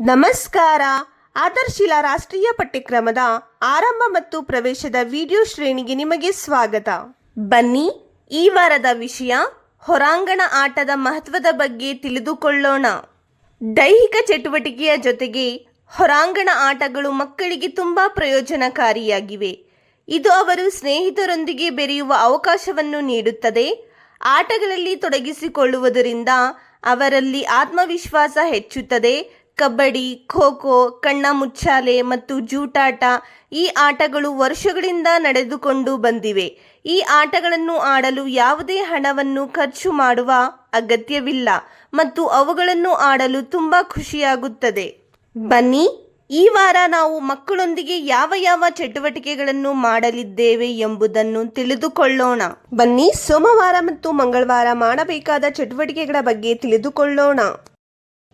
ನಮಸ್ಕಾರ. ಆದರ್ಶಿಲ ರಾಷ್ಟ್ರೀಯ ಪಠ್ಯಕ್ರಮದ ಆರಂಭ ಮತ್ತು ಪ್ರವೇಶದ ವಿಡಿಯೋ ಶ್ರೇಣಿಗೆ ನಿಮಗೆ ಸ್ವಾಗತ. ಬನ್ನಿ, ಈ ವಾರದ ವಿಷಯ ಹೊರಾಂಗಣ ಆಟದ ಮಹತ್ವದ ಬಗ್ಗೆ ತಿಳಿದುಕೊಳ್ಳೋಣ. ದೈಹಿಕ ಚಟುವಟಿಕೆಯ ಜೊತೆಗೆ ಹೊರಾಂಗಣ ಆಟಗಳು ಮಕ್ಕಳಿಗೆ ತುಂಬ ಪ್ರಯೋಜನಕಾರಿಯಾಗಿವೆ. ಇದು ಅವರು ಸ್ನೇಹಿತರೊಂದಿಗೆ ಬೆರೆಯುವ ಅವಕಾಶವನ್ನು ನೀಡುತ್ತದೆ. ಆಟಗಳಲ್ಲಿ ತೊಡಗಿಸಿಕೊಳ್ಳುವುದರಿಂದ ಅವರಲ್ಲಿ ಆತ್ಮವಿಶ್ವಾಸ ಹೆಚ್ಚುತ್ತದೆ. ಕಬಡ್ಡಿ ಖೋ ಖೋ ಕಣ್ಣ ಮುಚ್ಚಾಲೆ ಮತ್ತು ಜೂಟಾಟ ಈ ಆಟಗಳು ವರ್ಷಗಳಿಂದ ನಡೆದುಕೊಂಡು ಬಂದಿವೆ. ಈ ಆಟಗಳನ್ನು ಆಡಲು ಯಾವುದೇ ಹಣವನ್ನು ಖರ್ಚು ಮಾಡುವ ಅಗತ್ಯವಿಲ್ಲ ಮತ್ತು ಅವುಗಳನ್ನು ಆಡಲು ತುಂಬ ಖುಷಿಯಾಗುತ್ತದೆ. ಬನ್ನಿ, ಈ ವಾರ ನಾವು ಮಕ್ಕಳೊಂದಿಗೆ ಯಾವ ಯಾವ ಚಟುವಟಿಕೆಗಳನ್ನು ಮಾಡಲಿದ್ದೇವೆ ಎಂಬುದನ್ನು ತಿಳಿದುಕೊಳ್ಳೋಣ. ಬನ್ನಿ, ಸೋಮವಾರ ಮತ್ತು ಮಂಗಳವಾರ ಮಾಡಬೇಕಾದ ಚಟುವಟಿಕೆಗಳ ಬಗ್ಗೆ ತಿಳಿದುಕೊಳ್ಳೋಣ.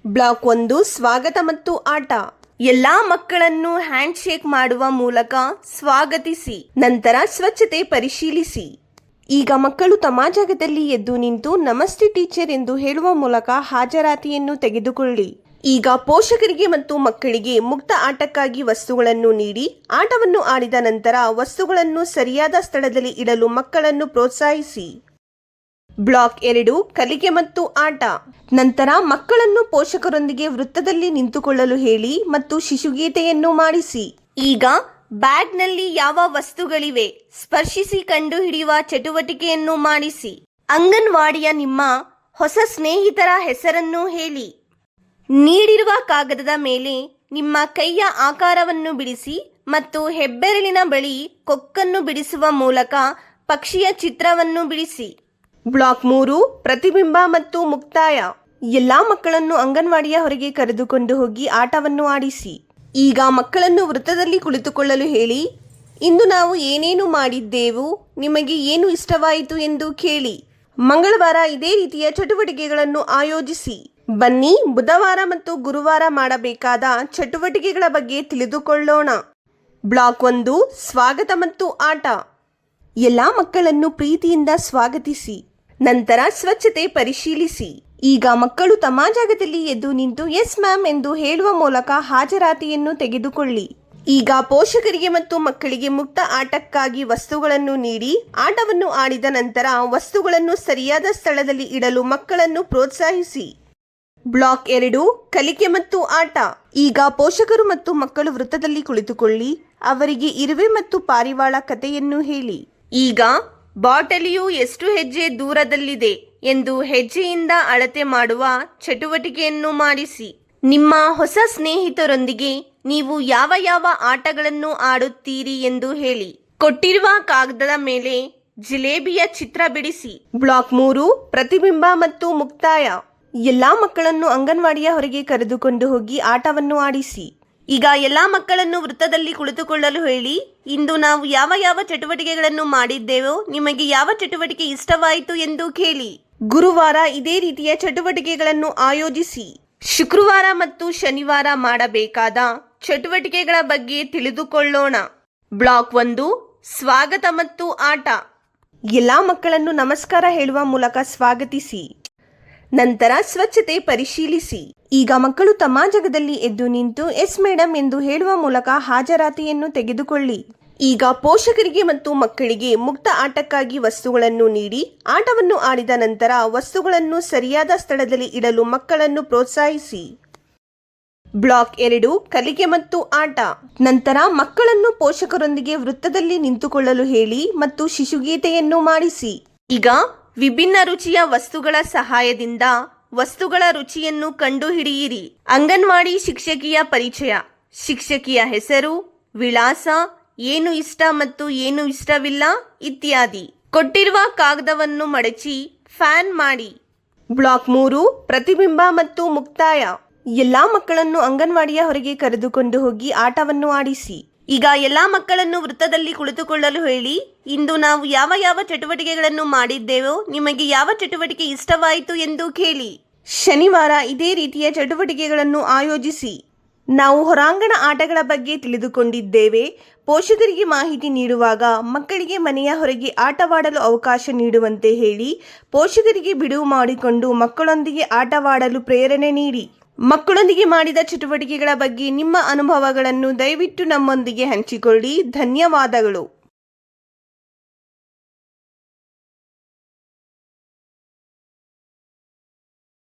ಬ್ಲಾಕ್ ಒಂದು, ಸ್ವಾಗತ ಮತ್ತು ಆಟ. ಎಲ್ಲಾ ಮಕ್ಕಳನ್ನು ಹ್ಯಾಂಡ್ ಶೇಕ್ ಮಾಡುವ ಮೂಲಕ ಸ್ವಾಗತಿಸಿ, ನಂತರ ಸ್ವಚ್ಛತೆ ಪರಿಶೀಲಿಸಿ. ಈಗ ಮಕ್ಕಳು ತಮ್ಮ ಜಾಗದಲ್ಲಿ ಎದ್ದು ನಿಂತು, ನಮಸ್ತೆ ಟೀಚರ್ ಎಂದು ಹೇಳುವ ಮೂಲಕ ಹಾಜರಾತಿಯನ್ನು ತೆಗೆದುಕೊಳ್ಳಿ. ಈಗ ಪೋಷಕರಿಗೆ ಮತ್ತು ಮಕ್ಕಳಿಗೆ ಮುಕ್ತ ಆಟಕ್ಕಾಗಿ ವಸ್ತುಗಳನ್ನು ನೀಡಿ, ಆಟವನ್ನು ಆಡಿದ ನಂತರ ವಸ್ತುಗಳನ್ನು ಸರಿಯಾದ ಸ್ಥಳದಲ್ಲಿ ಇಡಲು ಮಕ್ಕಳನ್ನು ಪ್ರೋತ್ಸಾಹಿಸಿ. ಬ್ಲಾಕ್ ಎರಡು ಕಲಿಕೆ ಮತ್ತು ಆಟ. ನಂತರ ಮಕ್ಕಳನ್ನು ಪೋಷಕರೊಂದಿಗೆ ವೃತ್ತದಲ್ಲಿ ನಿಂತುಕೊಳ್ಳಲು ಹೇಳಿ ಮತ್ತು ಶಿಶುಗೀತೆಯನ್ನು ಮಾಡಿಸಿ. ಈಗ ಬ್ಯಾಗ್ನಲ್ಲಿ ಯಾವ ವಸ್ತುಗಳಿವೆ? ಸ್ಪರ್ಶಿಸಿ ಕಂಡುಹಿಡಿಯುವ ಚಟುವಟಿಕೆಯನ್ನು ಮಾಡಿಸಿ. ಅಂಗನವಾಡಿಯ ನಿಮ್ಮ ಹೊಸ ಸ್ನೇಹಿತರ ಹೆಸರನ್ನು ಹೇಳಿ. ನೀಡಿರುವ ಕಾಗದದ ಮೇಲೆ ನಿಮ್ಮ ಕೈಯ ಆಕಾರವನ್ನು ಬಿಡಿಸಿ ಮತ್ತು ಹೆಬ್ಬೆರಳಿನ ಬಳಿ ಕೊಕ್ಕನ್ನು ಬಿಡಿಸುವ ಮೂಲಕ ಪಕ್ಷಿಯ ಚಿತ್ರವನ್ನು ಬಿಡಿಸಿ. ಬ್ಲಾಕ್ ಮೂರು, ಪ್ರತಿಬಿಂಬ ಮತ್ತು ಮುಕ್ತಾಯ. ಎಲ್ಲಾ ಮಕ್ಕಳನ್ನು ಅಂಗನವಾಡಿಯ ಹೊರಗೆ ಕರೆದುಕೊಂಡು ಹೋಗಿ ಆಟವನ್ನು ಆಡಿಸಿ. ಈಗ ಮಕ್ಕಳನ್ನು ವೃತ್ತದಲ್ಲಿ ಕುಳಿತುಕೊಳ್ಳಲು ಹೇಳಿ. ಇಂದು ನಾವು ಏನೇನು ಮಾಡಿದ್ದೆವು? ನಿಮಗೆ ಏನು ಇಷ್ಟವಾಯಿತು ಎಂದು ಕೇಳಿ. ಮಂಗಳವಾರ ಇದೇ ರೀತಿಯ ಚಟುವಟಿಕೆಗಳನ್ನು ಆಯೋಜಿಸಿ. ಬನ್ನಿ, ಬುಧವಾರ ಮತ್ತು ಗುರುವಾರ ಮಾಡಬೇಕಾದ ಚಟುವಟಿಕೆಗಳ ಬಗ್ಗೆ ತಿಳಿದುಕೊಳ್ಳೋಣ. ಬ್ಲಾಕ್ ಒಂದು, ಸ್ವಾಗತ ಮತ್ತು ಆಟ. ಎಲ್ಲ ಮಕ್ಕಳನ್ನು ಪ್ರೀತಿಯಿಂದ ಸ್ವಾಗತಿಸಿ. ನಂತರ ಸ್ವಚ್ಛತೆ ಪರಿಶೀಲಿಸಿ. ಈಗ ಮಕ್ಕಳು ತಮ್ಮ ಜಾಗದಲ್ಲಿ ಎದ್ದು ನಿಂತು, ಎಸ್ ಮ್ಯಾಮ್ ಎಂದು ಹೇಳುವ ಮೂಲಕ ಹಾಜರಾತಿಯನ್ನು ತೆಗೆದುಕೊಳ್ಳಿ. ಈಗ ಪೋಷಕರಿಗೆ ಮತ್ತು ಮಕ್ಕಳಿಗೆ ಮುಕ್ತ ಆಟಕ್ಕಾಗಿ ವಸ್ತುಗಳನ್ನು ನೀಡಿ, ಆಟವನ್ನು ಆಡಿದ ನಂತರ ವಸ್ತುಗಳನ್ನು ಸರಿಯಾದ ಸ್ಥಳದಲ್ಲಿ ಇಡಲು ಮಕ್ಕಳನ್ನು ಪ್ರೋತ್ಸಾಹಿಸಿ. ಬ್ಲಾಕ್ ಎರಡು, ಕಲಿಕೆ ಮತ್ತು ಆಟ. ಈಗ ಪೋಷಕರು ಮತ್ತು ಮಕ್ಕಳು ವೃತ್ತದಲ್ಲಿ ಕುಳಿತುಕೊಳ್ಳಿ, ಅವರಿಗೆ ಇರುವೆ ಮತ್ತು ಪಾರಿವಾಳ ಕಥೆಯನ್ನು ಹೇಳಿ. ಈಗ ಬಾಟಲಿಯು ಎಷ್ಟು ಹೆಜ್ಜೆ ದೂರದಲ್ಲಿದೆ ಎಂದು ಹೆಜ್ಜೆಯಿಂದ ಅಳತೆ ಮಾಡುವ ಚಟುವಟಿಕೆಯನ್ನು ಮಾಡಿಸಿ. ನಿಮ್ಮ ಹೊಸ ಸ್ನೇಹಿತರೊಂದಿಗೆ ನೀವು ಯಾವ ಯಾವ ಆಟಗಳನ್ನು ಆಡುತ್ತೀರಿ ಎಂದು ಹೇಳಿ. ಕೊಟ್ಟಿರುವ ಕಾಗದದ ಮೇಲೆ ಜಿಲೇಬಿಯ ಚಿತ್ರ ಬಿಡಿಸಿ. ಬ್ಲಾಕ್ ಮೂರು, ಪ್ರತಿಬಿಂಬ ಮತ್ತು ಮುಕ್ತಾಯ. ಎಲ್ಲಾ ಮಕ್ಕಳನ್ನು ಅಂಗನವಾಡಿಯ ಹೊರಗೆ ಕರೆದುಕೊಂಡು ಹೋಗಿ ಆಟವನ್ನು ಆಡಿಸಿ. ಈಗ ಎಲ್ಲ ಮಕ್ಕಳನ್ನು ವೃತ್ತದಲ್ಲಿ ಕುಳಿತುಕೊಳ್ಳಲು ಹೇಳಿ, ಇಂದು ನಾವು ಯಾವ ಯಾವ ಚಟುವಟಿಕೆಗಳನ್ನು ಮಾಡಿದ್ದೇವೋ ನಿಮಗೆ ಯಾವ ಚಟುವಟಿಕೆ ಇಷ್ಟವಾಯಿತು ಎಂದು ಕೇಳಿ. ಗುರುವಾರ ಇದೇ ರೀತಿಯ ಚಟುವಟಿಕೆಗಳನ್ನು ಆಯೋಜಿಸಿ, ಶುಕ್ರವಾರ ಮತ್ತು ಶನಿವಾರ ಮಾಡಬೇಕಾದ ಚಟುವಟಿಕೆಗಳ ಬಗ್ಗೆ ತಿಳಿದುಕೊಳ್ಳೋಣ. ಬ್ಲಾಕ್ ಒಂದು, ಸ್ವಾಗತ ಮತ್ತು ಆಟ. ಎಲ್ಲಾ ಮಕ್ಕಳನ್ನು ನಮಸ್ಕಾರ ಹೇಳುವ ಮೂಲಕ ಸ್ವಾಗತಿಸಿ. ನಂತರ ಸ್ವಚ್ಛತೆ ಪರಿಶೀಲಿಸಿ. ಈಗ ಮಕ್ಕಳು ತಮ್ಮ ಜಗದಲ್ಲಿ ಎದ್ದು ನಿಂತು, ಎಸ್ ಮೇಡಮ್ ಎಂದು ಹೇಳುವ ಮೂಲಕ ಹಾಜರಾತಿಯನ್ನು ತೆಗೆದುಕೊಳ್ಳಿ. ಈಗ ಪೋಷಕರಿಗೆ ಮತ್ತು ಮಕ್ಕಳಿಗೆ ಮುಕ್ತ ಆಟಕ್ಕಾಗಿ ವಸ್ತುಗಳನ್ನು ನೀಡಿ, ಆಟವನ್ನು ಆಡಿದ ನಂತರ ವಸ್ತುಗಳನ್ನು ಸರಿಯಾದ ಸ್ಥಳದಲ್ಲಿ ಇಡಲು ಮಕ್ಕಳನ್ನು ಪ್ರೋತ್ಸಾಹಿಸಿ. ಬ್ಲಾಕ್ ಎರಡು, ಕಲಿಕೆ ಮತ್ತು ಆಟ. ನಂತರ ಮಕ್ಕಳನ್ನು ಪೋಷಕರೊಂದಿಗೆ ವೃತ್ತದಲ್ಲಿ ನಿಂತುಕೊಳ್ಳಲು ಹೇಳಿ ಮತ್ತು ಶಿಶುಗೀತೆಯನ್ನು ಮಾಡಿಸಿ. ಈಗ ವಿಭಿನ್ನ ರುಚಿಯ ವಸ್ತುಗಳ ಸಹಾಯದಿಂದ ವಸ್ತುಗಳ ರುಚಿಯನ್ನು ಕಂಡುಹಿಡಿಯಿರಿ. ಅಂಗನವಾಡಿ ಶಿಕ್ಷಕಿಯ ಪರಿಚಯ. ಶಿಕ್ಷಕಿಯ ಹೆಸರು, ವಿಳಾಸ, ಏನು ಇಷ್ಟ ಮತ್ತು ಏನು ಇಷ್ಟವಿಲ್ಲ ಇತ್ಯಾದಿ. ಕೊಟ್ಟಿರುವ ಕಾಗದವನ್ನು ಮಡಚಿ, ಫ್ಯಾನ್ ಮಾಡಿ. ಬ್ಲಾಕ್ ಮೂರು, ಪ್ರತಿಬಿಂಬ ಮತ್ತು ಮುಕ್ತಾಯ. ಎಲ್ಲಾ ಮಕ್ಕಳನ್ನು ಅಂಗನವಾಡಿಯ ಹೊರಗೆ ಕರೆದುಕೊಂಡು ಹೋಗಿ ಆಟವನ್ನು ಆಡಿಸಿ. ಈಗ ಎಲ್ಲಾ ಮಕ್ಕಳನ್ನು ವೃತ್ತದಲ್ಲಿ ಕುಳಿತುಕೊಳ್ಳಲು ಹೇಳಿ. ಇಂದು ನಾವು ಯಾವ ಯಾವ ಚಟುವಟಿಕೆಗಳನ್ನು ಮಾಡಿದ್ದೇವೋ, ನಿಮಗೆ ಯಾವ ಚಟುವಟಿಕೆ ಇಷ್ಟವಾಯಿತು ಎಂದು ಕೇಳಿ. ಶನಿವಾರ ಇದೇ ರೀತಿಯ ಚಟುವಟಿಕೆಗಳನ್ನು ಆಯೋಜಿಸಿ ನಾವು ಹೊರಾಂಗಣ ಆಟಗಳ ಬಗ್ಗೆ ತಿಳಿದುಕೊಂಡಿದ್ದೇವೆ. ಪೋಷಕರಿಗೆ ಮಾಹಿತಿ ನೀಡುವಾಗ ಮಕ್ಕಳಿಗೆ ಮನೆಯ ಹೊರಗೆ ಆಟವಾಡಲು ಅವಕಾಶ ನೀಡುವಂತೆ ಹೇಳಿ ಪೋಷಕರಿಗೆ ಬಿಡುವು ಮಾಡಿಕೊಂಡು ಮಕ್ಕಳೊಂದಿಗೆ ಆಟವಾಡಲು ಪ್ರೇರಣೆ ನೀಡಿ. ಮಕ್ಕಳೊಂದಿಗೆ ಮಾಡಿದ ಚಟುವಟಿಕೆಗಳ ಬಗ್ಗೆ ನಿಮ್ಮ ಅನುಭವಗಳನ್ನು ದಯವಿಟ್ಟು ನಮ್ಮೊಂದಿಗೆ ಹಂಚಿಕೊಳ್ಳಿ. ಧನ್ಯವಾದಗಳು.